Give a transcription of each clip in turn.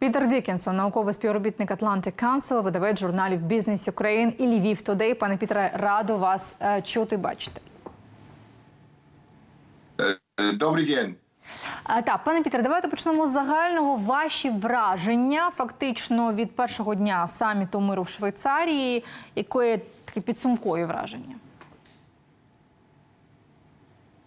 Пітер Дікінсон, науковий співробітник Atlantic Council, видавець журналів Бізнес Україн і Львів Тодей. Пане Пітре, радо вас е, чути бачити. Е, Добрий день. Так, пане Пітер, давайте почнемо з загального. Ваші враження фактично від першого дня саміту миру в Швейцарії. Яке таке підсумкові враження?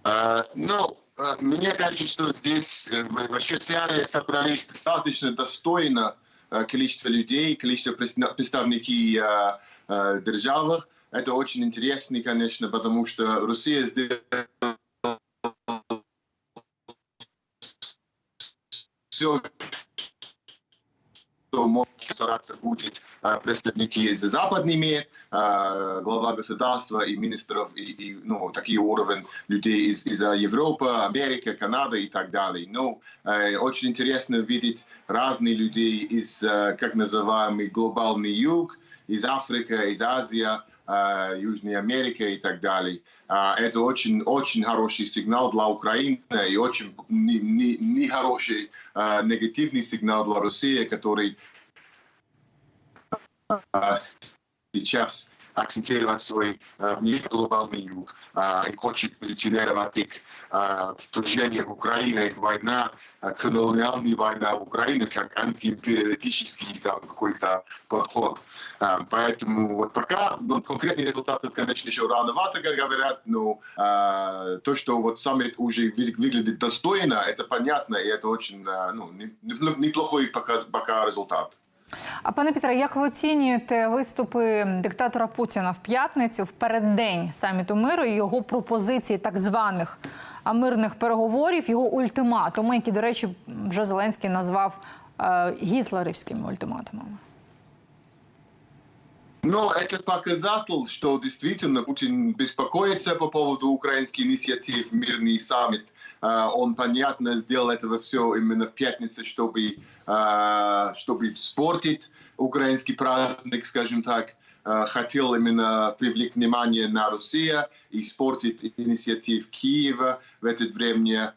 Э, Ну, э, мне кажется, что здесь э, в в Швейцарии собрались достаточно достойно э, количество людей, количество представ- представники э, э, державы. Это очень интересно, конечно, потому что Россия сделала все, может стараться будет э, представники с западными, э, глава государства и министров, и, и, ну, такие уровень людей из, из э, Европы, Америки, Канады и так далее. Но э, очень интересно видеть разные людей из, как называемый, глобальный юг, из Африки, из Азии, Южной Америки и так далее. А, Это очень, очень хороший сигнал для Украины и очень не- не- нехороший э, негативный сигнал для России, который с- сейчас акцентировать свой а, вне глобальный юг а, и хочет позиционировать их а, вторжение в Украину, война, а, колониальная война в Украине как антиимпериалистический там, какой-то подход. А, Поэтому вот пока ну, конкретные результаты, конечно, еще рановато, как говорят, но а, то, что вот саммит уже вы- выглядит достойно, это понятно, и это очень а, ну, не- не- неплохой пока, пока результат. А пане Пітре, як ви оцінюєте виступи диктатора Путіна в п'ятницю в переддень саміту миру і його пропозиції так званих мирних переговорів, його ультиматуми, які, до речі, вже Зеленський назвав е, гітлерівськими ультиматумами? Но это показатель, что действительно Путин беспокоится по поводу украинских инициатив «Мирный саммит». А, Он, понятно, сделал этого все именно в пятницу, чтобы, а, чтобы испортить украинский праздник, скажем так. А, Хотел именно привлечь внимание на Россию и испортить инициатив Киева в это время.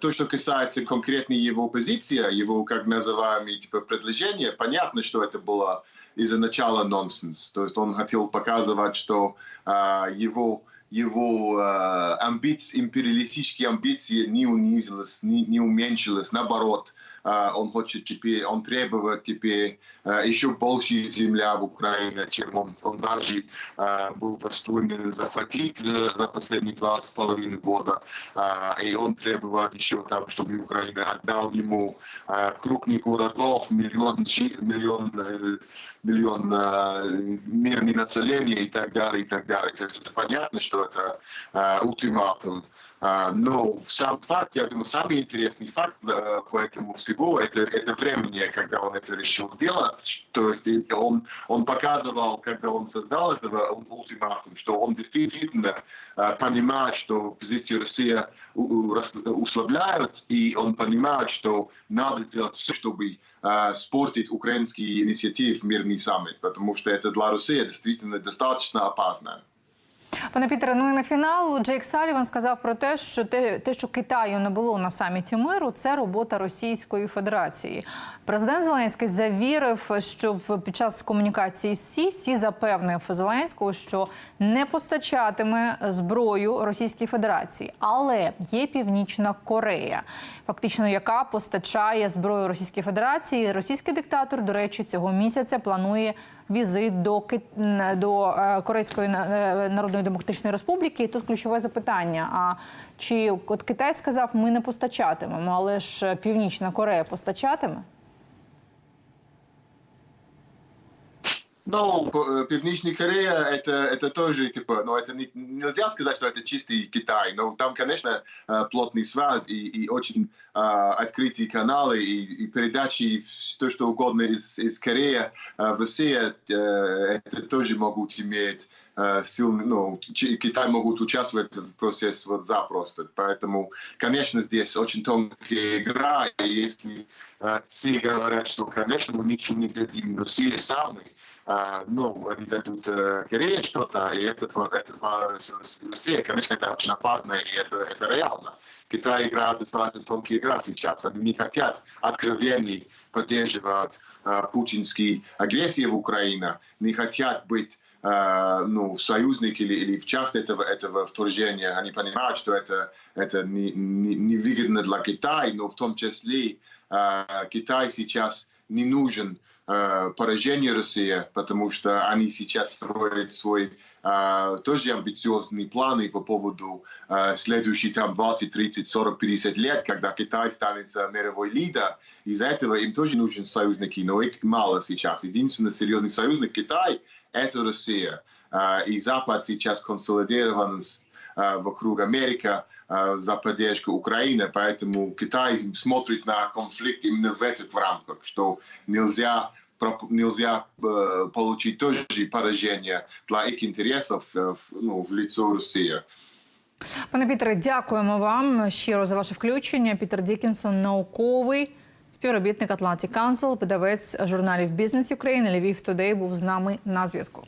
То, что касается конкретной его позиции, его, как называемые, типа, предложения, понятно, что это было из-за начала нонсенс. То есть он хотел показывать, что его его э, амбиции, империалистические амбиции не унизились, не, не уменьшились, наоборот, а, он хочет теперь, он требует теперь а, еще больше земля в Украине, чем он, он даже а, был достоин захватить э, за последние два с половиной года, А, и он требует еще там, чтобы Украина отдал ему а, крупных городов, миллион, чи- миллион э, миллион э, мирное население и так далее, и так далее. То есть это понятно, что это э, ультиматум. А, но сам факт, я думаю, самый интересный факт э, по этому всего, это, это времени, когда он это решил сделать. То есть он, он показывал, когда он создал этого ул- ультиматум, что он действительно э, понимает, что позицию России у- у- рас- услабляют, и он понимает, что надо сделать все, чтобы э, спортить украинский инициатив «Мирный саммит», потому что это для России действительно достаточно опасно. Пане Пітере, ну і на фінал Джейк Саліван сказав про те, що те, те, що Китаю не було на саміті миру, це робота Російської Федерації. Президент Зеленський завірив, що під час комунікації з Сі Сі запевнив Зеленського, що не постачатиме зброю Російській Федерації, але є Північна Корея, фактично яка постачає зброю Російській Федерації. Російський диктатор, до речі, цього місяця планує візит до Кит- до е, Корейської е, Народної Демократичної Республіки. І тут ключове запитання: а чи от Китай сказав, ми не постачатимемо, але ж Північна Корея постачатиме? Ну, п- Пивничная Корея это, это тоже, типа, ну, это не- нельзя сказать, что это чистый Китай, но там, конечно, плотный связь и, и очень э, открытые каналы и, и передачи, то, что угодно из, из Кореи в Россию, э, это тоже могут иметь э, сильный, ну, Китай могут участвовать в процессе вот запросто. Поэтому, конечно, здесь очень тонкая игра, и если э, все говорят, что, конечно, мы ничего не дадим России самой, а, ну, они дадут э, Корее что-то, и это, это Россия, конечно, это очень опасно, и это, это реально. Китай играет достаточно тонкие игра сейчас. Они не хотят откровенно поддерживать э, путинские агрессии в Украине, не хотят быть э, ну, союзник или, или в части этого, этого вторжения. Они понимают, что это, это не, не, не выгодно для Китая, но в том числе э, Китай сейчас не нужен э, поражение России, потому что они сейчас строят свой э, тоже амбициозные планы по поводу э, следующих там 20, 30, 40, 50 лет, когда Китай станет э, мировой лидер. Из-за этого им тоже нужен союзники, но их мало сейчас. Единственный серьезный союзник Китай – это Россия. Э, и Запад сейчас консолидирован э, вокруг Америки э, за поддержку Украины, поэтому Китай смотрит на конфликт именно в этих рамках, что нельзя проп- нельзя э, получить тоже поражение для их интересов э, в, ну, в лицо России. Пане Пітере, дякуємо вам щиро за ваше включення. Пітер Дікінсон, науковий співробітник Atlantic Council, видавець журналів Бізнес України, Львів Today був з нами на зв'язку.